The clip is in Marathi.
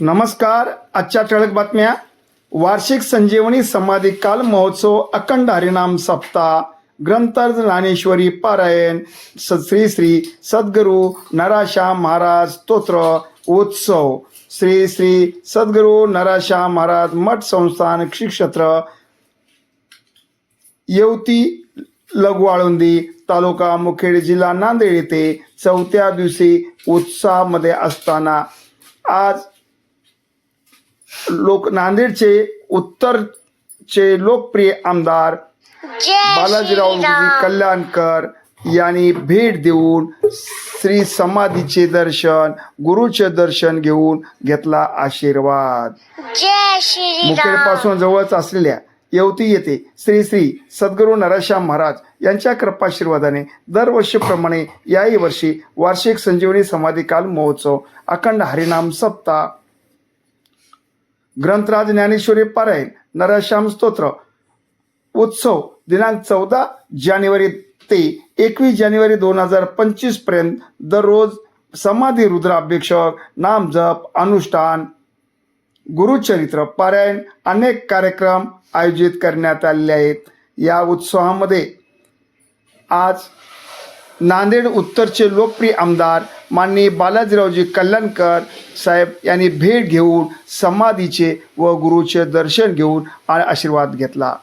नमस्कार आजच्या ठळक बातम्या. वार्षिक संजीवनी समाधी काल महोत्सव अखंड हरिनाम सप्ताह. ग्रंथर्ज ज्ञानेश्वरी पारायण. स- श्री श्री सद्गुरू नराशा महाराज स्तोत्र उत्सव. श्री श्री सद्गुरू नराशा महाराज मठ संस्थान श्री क्षेत्र येवती लघुवाळुंदी तालुका मुखेड जिल्हा नांदेड येथे चौथ्या दिवशी उत्साहामध्ये असताना आज लोक नांदेडचे उत्तरचे लोकप्रिय आमदार बालाजीराव कल्याणकर यांनी भेट देऊन श्री समाधीचे दर्शन गुरुचे दर्शन घेऊन घेतला आशीर्वाद. जय श्री मुखेडपासून जवळच असलेल्या येवती येथे श्री श्री सद्गुरू नरश्याम महाराज यांच्या कृपाशीर्वादाने दरवर्षीप्रमाणे याही वर्षी वार्षिक संजीवनी समाधी काल महोत्सव अखंड हरिनाम सप्ताह ग्रंथराज ज्ञानेश्वरी पारायण नरश्याम स्तोत्र. उत्सव दिनांक चौदा जानेवारी ते एकवीस जानेवारी दोन हजार पंचवीसपर्यंत दररोज समाधी रुद्राभिषेक नामजप अनुष्ठान गुरुचरित्र पारायण अनेक कार्यक्रम आयोजित करण्यात आलेले आहेत. या उत्सवामध्ये आज नांदेड उत्तरचे लोकप्रिय आमदार माननीय बालाजीरावजी कल्याणकर साहेब यांनी भेट घेऊन समाधीचे व गुरुचे दर्शन घेऊन आ- आशीर्वाद घेतला.